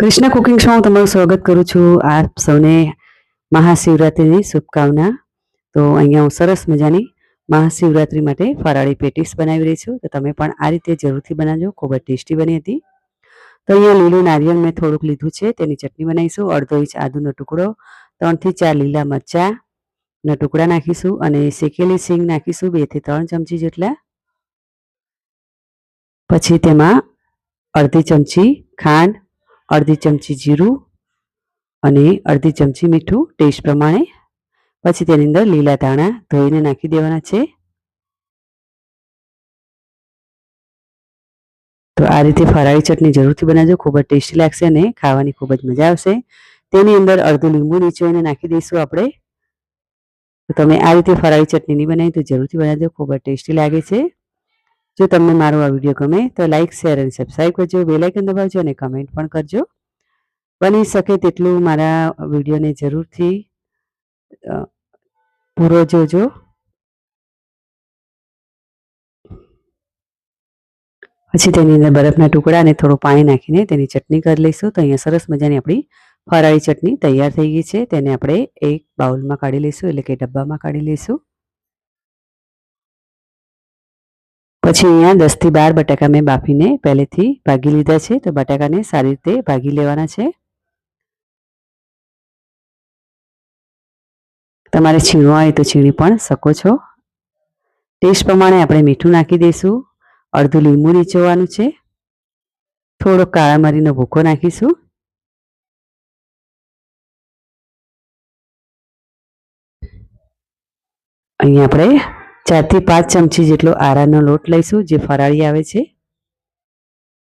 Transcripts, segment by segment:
Krishna cooking શોમાં તમારું સ્વાગત કરું છું. આપ સૌને મહાશિવરાત્રિની શુભકામના. તો અહીંયા હું સરસ મજાની મહાશિવરાત્રિ માટે ફરાળી પેટીસ બનાવી રહી છું. તો તમે પણ આ રીતે જરૂરથી બનાવજો. ખૂબ જ ટેસ્ટી બની હતી. તો અહીંયા લીલું નારિયેળ મેં થોડુંક લીધું છે. તેની ચટણી બનાવીશું. અડધો ઇંચ આદુનો ટુકડો, ત્રણથી ચાર લીલા મરચાંના ટુકડા નાખીશું અને શેકેલી સિંગ નાખીશું બેથી ત્રણ ચમચી જેટલા. પછી તેમાં અડધી ચમચી ખાંડ અડધી ચમચી જીરું અને અડધી ચમચી મીઠું ટેસ્ટ પ્રમાણે. પછી તેની અંદર લીલા ધાણા ધોઈને નાખી દેવાના છે. તો આ રીતે ફરાળી ચટણી જરૂરથી બનાવજો, ખૂબ જ ટેસ્ટી લાગશે અને ખાવાની ખૂબ જ મજા આવશે. તેની અંદર અડધું લીંબુ નીચોઈને નાખી દઈશું આપણે. તો તમે આ રીતે ફરાળી ચટણીની બનાવી તો જરૂરથી બનાવજો, ખૂબ જ ટેસ્ટી લાગે છે. જો તમને મારો આ વીડિયો ગમે, તો લાઇક શેર અને સબસ્ક્રાઈબ કરજો. બેલાઇકન દબાવજો અને કમેન્ટ પણ કરજો. બની શકે તેટલું મારા વિડીયોને જરૂરથી પૂરો જોજો. પછી તેની અંદર બરફના ટુકડા અને થોડું પાણી નાખીને તેની ચટણી કરી લઈશું. તો અહીંયા સરસ મજાની આપણી ફરાળી ચટણી તૈયાર થઈ ગઈ છે. તેને આપણે એક બાઉલમાં કાઢી લઈશું, એટલે કે ડબ્બામાં કાઢી લઈશું. પછી અહીંયા દસથી બાર બટાકા મેં બાફીને પહેલેથી ભાગી લીધા છે. તો બટાકાને સારી રીતે ભાગી લેવાના છે. તમારે છીણવા હોય તો છીણી પણ શકો છો. ટેસ્ટ પ્રમાણે આપણે મીઠું નાખી દઈશું. અડધું લીંબુ નીચોવાનું છે. થોડો કાળા મરીનો ભૂકો નાખીશું. અહીંયા આપણે ચારથી પાંચ ચમચી જેટલો આરાનો લોટ લઈશું, જે ફરાળી આવે છે.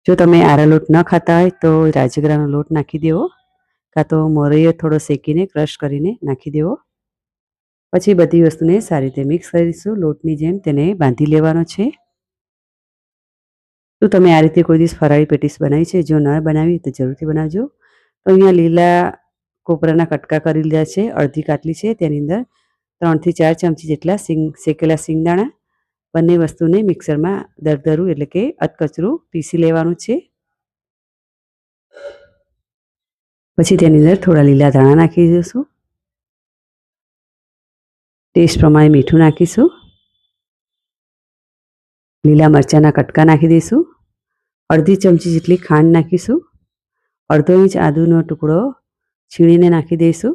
જો તમે આરા લોટ ન ખાતા હોય તો રાજગરાનો લોટ નાખી દેવો. કાં તો મોરૈયો થોડો શેકીને, ક્રશ કરીને નાખી દેવો. પછી બધી વસ્તુને સારી રીતે મિક્સ કરીશું. લોટની જેમ તેને બાંધી લેવાનો છે. તો તમે આ રીતે કોઈ દિવસ ફરાળી પેટીસ બનાવી છે. જો ન બનાવી તો જરૂરથી બનાવજો. તો અહીંયા લીલા કોપરાના કટકા કરી લીધા છે. અડધી કાટલી છે. તેની અંદર ત્રણથી ચાર ચમચી જેટલા સિંગ, શેકેલા સિંગદાણા. બંને વસ્તુને મિક્સરમાં દરદરું એટલે કે અધકચરું પીસી લેવાનું છે. પછી તેની અંદર થોડા લીલા ધાણા નાખી દઈશું ટેસ્ટ પ્રમાણે મીઠું નાખીશું. લીલા મરચાંના કટકા નાખી દઈશું અડધી ચમચી જેટલી ખાંડ નાખીશું. અડધો ઇંચ આદુનો ટુકડો છીણીને નાખી દઈશું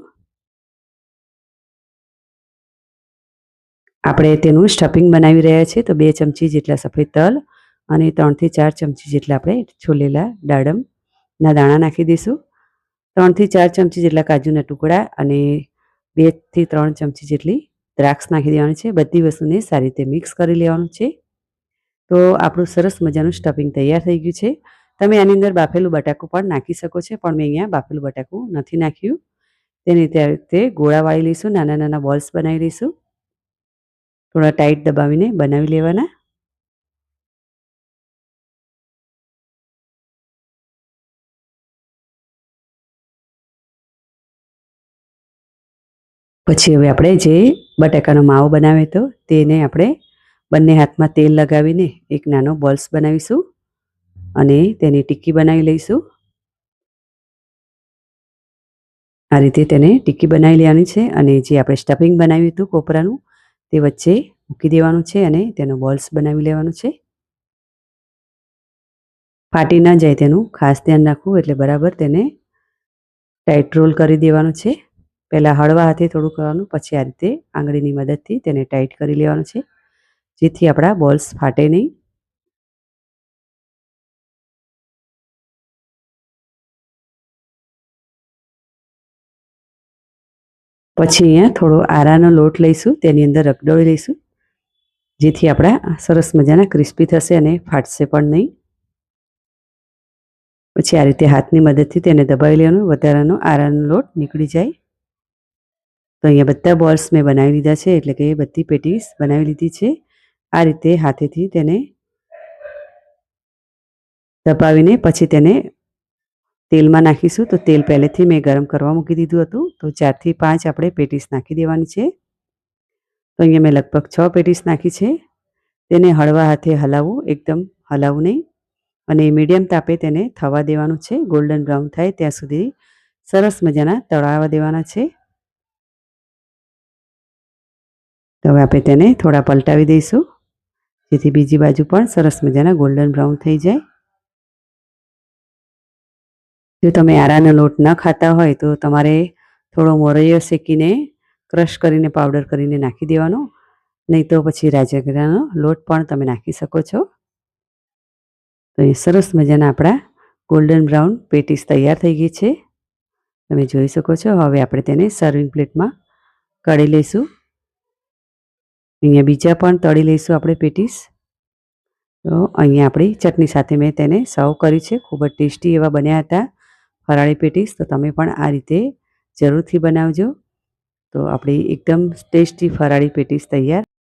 આપણે તેનું સ્ટફિંગ બનાવી રહ્યા છીએ તો બે ચમચી જેટલા સફેદ તલ અને ત્રણથી ચાર ચમચી જેટલા આપણે છોલેલા દાડમના દાણા નાખી દઈશું. ત્રણથી ચાર ચમચી જેટલા કાજુના ટુકડા અને બેથી ત્રણ ચમચી જેટલી દ્રાક્ષ નાખી દેવાની છે. બધી વસ્તુને સારી રીતે મિક્સ કરી લેવાનું છે. તો આપણું સરસ મજાનું સ્ટફિંગ તૈયાર થઈ ગયું છે. તમે આની અંદર બાફેલું બટાકું પણ નાખી શકો છો, પણ મેં અહીંયા બાફેલું બટાકું નથી નાખ્યું. તેની રીતે ગોળા વાળી લઈશું નાના નાના બોલ્સ બનાવી લઈશું. થોડા ટાઈટ દબાવીને બનાવી લેવાના. પછી હવે આપણે જે બટાકાનો માવો બનાવ્યો હતો તેને આપણે બંને હાથમાં તેલ લગાવીને એક નાનો બોલ્સ બનાવીશું અને તેની ટિક્કી બનાવી લઈશું. આ રીતે તેને ટિક્કી બનાવી લેવાની છે અને જે આપણે સ્ટફિંગ બનાવ્યું હતું કોપરાનું તે વચ્ચે મૂકી દેવાનું છે અને તેનો બોલ્સ બનાવી લેવાનું છે. ફાટી ન જાય તેનું ખાસ ધ્યાન રાખવું એટલે બરાબર તેને ટાઈટ રોલ કરી દેવાનું છે. પહેલાં હળવા હાથે થોડું કરવાનું, પછી આ રીતે આંગળીની મદદથી તેને ટાઈટ કરી લેવાનું છે. જેથી આપણા બોલ્સ ફાટે નહીં. પછી અહીંયા થોડો આરાનો લોટ લઈશું, તેની અંદર રગડોળી લઈશું, જેથી આપણા સરસ મજાના ક્રિસ્પી થશે અને ફાટશે પણ નહીં. પછી આ રીતે હાથની મદદથી તેને દબાવી લેવાનું, વધારાનો આરાનો લોટ નીકળી જાય. તો અહીંયા બધા બોલ્સ મેં બનાવી લીધા છે, એટલે કે બધી પેટીસ બનાવી લીધી છે. આ રીતે હાથેથી તેને દબાવીને પછી તેને તેલમાં નાખીશું. તો તેલ પહેલેથી મેં ગરમ કરવા મૂકી દીધું હતું. તો ચારથી પાંચ આપણે પેટીસ નાખી દેવાની છે. તો અહીંયા મેં લગભગ છ પેટીસ નાખી છે. તેને હળવા હાથે હલાવવું એકદમ હલાવવું નહીં. અને મીડિયમ તાપે તેને થવા દેવાનું છે. ગોલ્ડન બ્રાઉન થાય ત્યાં સુધી સરસ મજાના તળાવવા દેવાના છે. તો હવે આપણે તેને થોડા પલટાવી દઈશું. જેથી બીજી બાજુ પણ સરસ મજાના ગોલ્ડન બ્રાઉન થઈ જાય. જો તમે આરાનો લોટ ન ખાતા હોય તો તમારે થોડો મોરૈયો શેકીને ક્રશ કરીને, પાવડર કરીને નાખી દેવાનો. નહીં તો પછી રાજગરાનો લોટ પણ તમે નાખી શકો છો. તો એ સરસ મજાના આપણા ગોલ્ડન બ્રાઉન પેટીસ તૈયાર થઈ ગઈ છે. તમે જોઈ શકો છો, હવે આપણે તેને સર્વિંગ પ્લેટમાં કાઢી લઈશું. અહીંયા બીજા પણ તળી લઈશું આપણે પેટીસ. તો અહીંયા આપણી ચટણી સાથે મેં તેને સર્વ કરી છે. ખૂબ જ ટેસ્ટી એવા બન્યા હતા. ફરાળી પેટીસ, તો તમે પણ આ રીતે જરૂરથી બનાવજો. તો આપણી એકદમ ટેસ્ટી ફરાળી પેટીસ તૈયાર.